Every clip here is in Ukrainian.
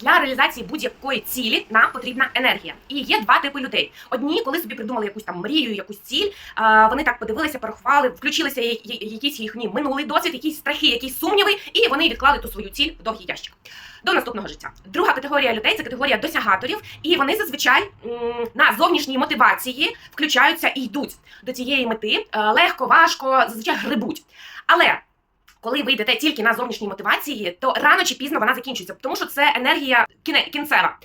для реалізації будь-якої цілі нам потрібна енергія. І є два типи людей. Одні, коли собі придумали якусь там мрію, якусь ціль, вони так подивилися, порахували, включилися якісь їхні минулий досвід, якісь страхи, якісь сумніви, і вони відклали ту свою ціль в довгий ящик. До наступного життя. Друга категорія людей це категорія досягаторів, і вони зазвичай на зовнішній мотивації включаються і йдуть до цієї мети е, легко, важко, зазвичай грибуть. Але коли ви йдете тільки на зовнішній мотивації, то рано чи пізно вона закінчується, тому що це енергія кінцева.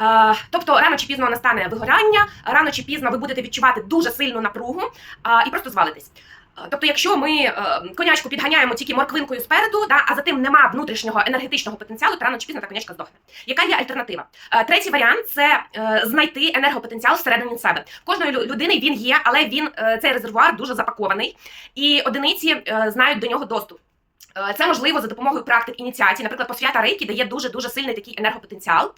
Е, тобто рано чи пізно настане вигорання, рано чи пізно ви будете відчувати дуже сильну напругу і просто звалитесь. Е, Тобто, якщо ми е, конячку підганяємо тільки морквинкою спереду, да, а за тим нема внутрішнього енергетичного потенціалу, то рано чи пізно та конячка здохне. Яка є альтернатива? Третій варіант це знайти енергопотенціал всередині себе. Кожної людини він є, але він цей резервуар дуже запакований, і одиниці знають до нього доступ. Е, Це можливо за допомогою практик ініціації, наприклад, посвята рейки дає дуже дуже сильний такий енергопотенціал. Е,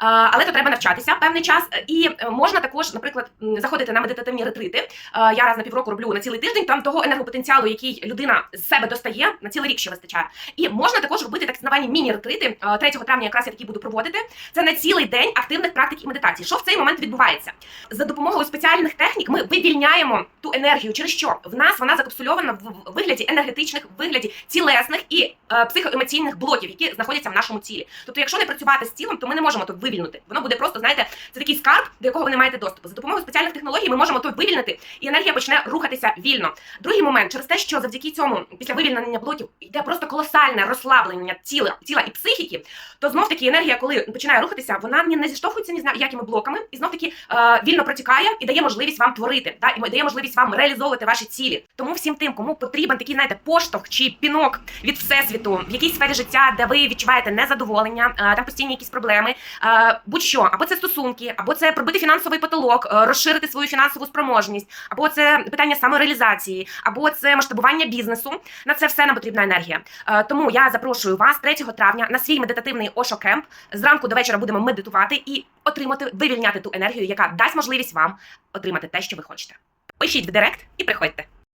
Але то треба навчатися певний час. І е, можна також, наприклад, заходити на медитативні ретрити. Я раз на півроку роблю на цілий тиждень. Там того енергопотенціалу, який людина з себе достає, на цілий рік ще вистачає. І можна також робити так звані міні-ретрити. Е, 3 травня якраз я такі буду проводити. Це на цілий день активних практик і медитацій. Що в цей момент відбувається? За допомогою спеціальних технік ми вивільняємо ту енергію. Через що в нас вона закапсульована в вигляді енергетичних, в вигляді цілесних і е, психоемоційних блоків, які знаходяться в нашому тілі. Тобто, якщо не працювати з тілом, то ми не можемо то вивільнити. Воно буде просто, знаєте, це такий скарб, до якого ви не маєте доступу. За допомогою спеціальних технологій ми можемо то вивільнити, і енергія почне рухатися вільно. Другий момент, через те, що завдяки цьому, після вивільнення блоків, йде просто колосальне розслаблення тіла, тіла і психіки, то знов таки енергія, коли починає рухатися, вона не зіштовхується ні з якими блоками, і знов таки е, вільно протікає і дає можливість вам творити, да, і дає можливість вам реалізовувати ваші цілі. Тому всім тим, кому потрібен такий, знаєте, поштовх чи пінок від всесвіту в якійсь сфері життя, де ви відчуваєте незадоволення, е, там постійні якісь проблеми, е, будь-що, або це стосунки, або це пробити фінансовий потолок, е, розширити свою фінансову спроможність, або це питання самореалізації, або це масштабування бізнесу. На це все нам потрібна енергія. Тому я запрошую вас 3 травня на свій медитативний Ошо Кемп. Зранку до вечора будемо медитувати і отримати, вивільняти ту енергію, яка дасть можливість вам отримати те, що ви хочете. Пишіть в директ і приходьте.